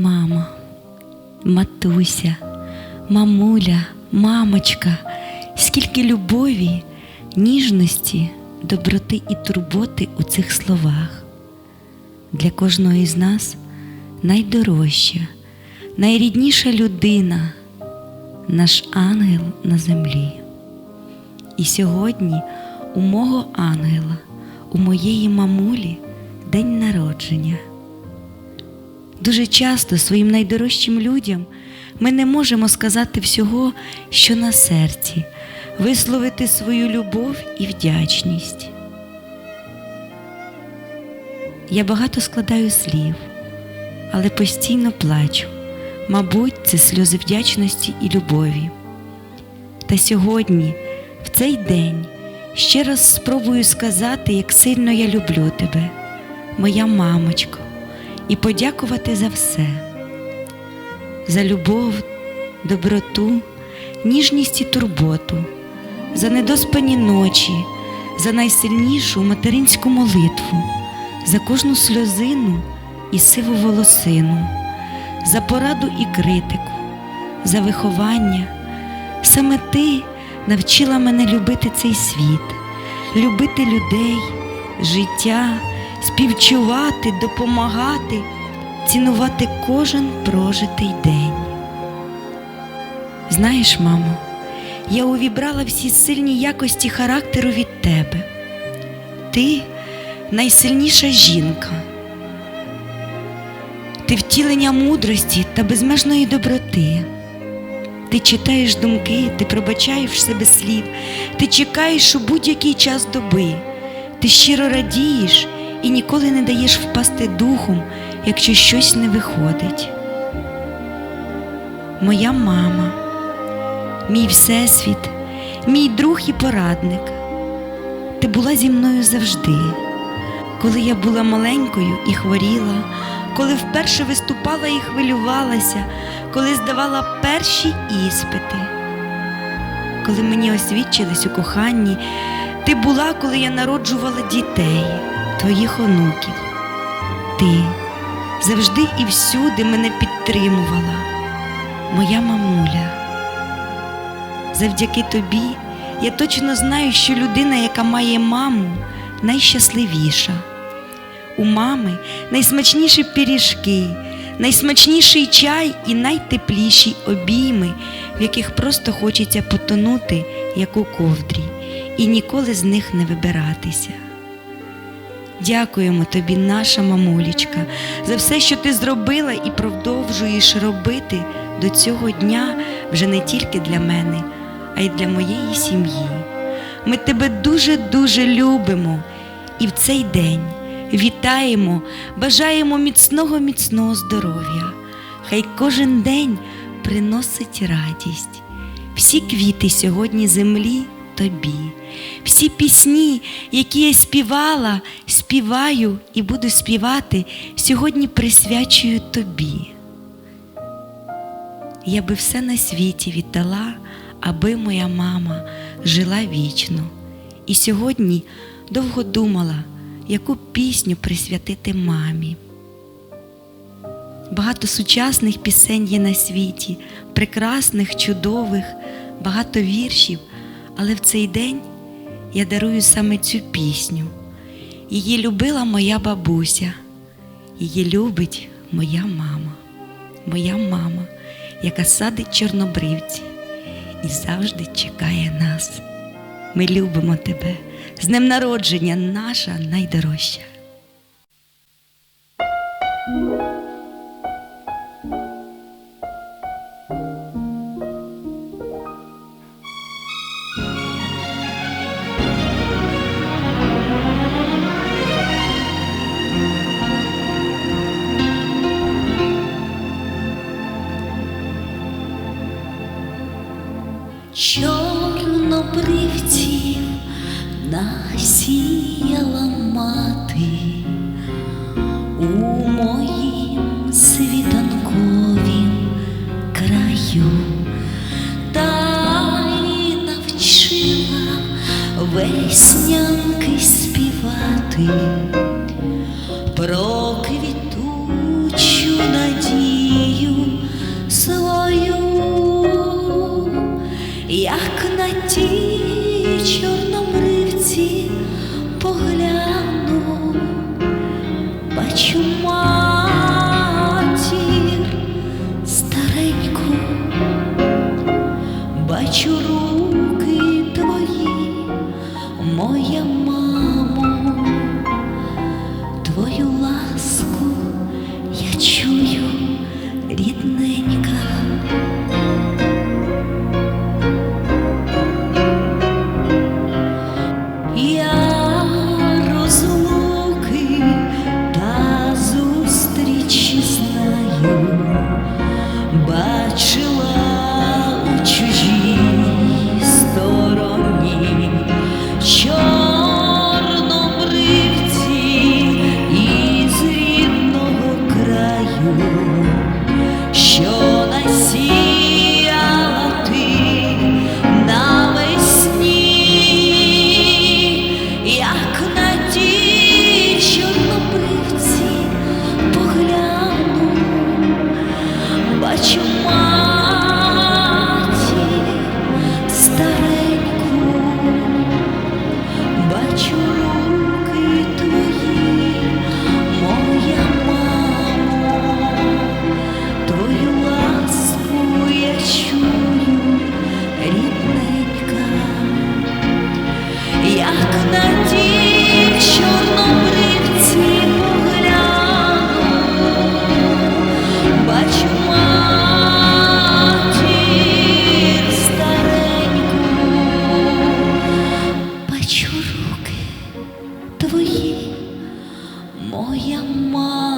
Мама, матуся, мамуля, мамочка, скільки любові, ніжності, доброти і турботи у цих словах. Для кожного із нас найдорожча, найрідніша людина, наш ангел на землі. І сьогодні у мого ангела, у моєї мамулі день народження. Дуже часто своїм найдорожчим людям ми не можемо сказати всього, що на серці, висловити свою любов і вдячність. Я багато складаю слів, але постійно плачу. Мабуть, це сльози вдячності і любові. Та сьогодні, в цей день, ще раз спробую сказати, як сильно я люблю тебе, моя мамочко, і подякувати за все, за любов, доброту, ніжність і турботу, за недоспані ночі, за найсильнішу материнську молитву, за кожну сльозину і сиву волосину, за пораду і критику, за виховання. Саме ти навчила мене любити цей світ, любити людей, життя, співчувати, допомагати, цінувати кожен прожитий день. Знаєш, мамо, я увібрала всі сильні якості характеру від тебе. Ти найсильніша жінка. Ти втілення мудрості та безмежної доброти. Ти читаєш думки, ти пробачаєш себе слів, ти чекаєш у будь-який час доби, ти щиро радієш і ніколи не даєш впасти духом, якщо щось не виходить. Моя мама, мій всесвіт, мій друг і порадник. Ти була зі мною завжди, коли я була маленькою і хворіла, коли вперше виступала і хвилювалася, коли здавала перші іспити, коли мені освідчились у коханні, ти була, коли я народжувала дітей, твоїх онуків. Ти завжди і всюди мене підтримувала, моя мамуля. Завдяки тобі я точно знаю, що людина, яка має маму, найщасливіша. У мами найсмачніші пиріжки, найсмачніший чай і найтепліші обійми, в яких просто хочеться потонути, як у ковдрі, і ніколи з них не вибиратися. Дякуємо тобі, наша мамулечка, за все, що ти зробила і продовжуєш робити до цього дня вже не тільки для мене, а й для моєї сім'ї. Ми тебе дуже-дуже любимо і в цей день вітаємо, бажаємо міцного, міцного здоров'я. Хай кожен день приносить радість. Всі квіти сьогодні землі тобі, всі пісні, які я співала, співаю і буду співати, сьогодні присвячую тобі. Я би все на світі віддала, аби моя мама жила вічно. І сьогодні довго думала, яку пісню присвятити мамі. Багато сучасних пісень є на світі, прекрасних, чудових, багато віршів, але в цей день я дарую саме цю пісню. Її любила моя бабуся, її любить моя мама, моя мама, яка садить чорнобривці і завжди чекає нас. Ми любимо тебе. З днем народження наша найдорожча. Чорнобривців насіяла мати у моїм світанковім краю, та й навчила веснянки співати. Про see що 模样吗？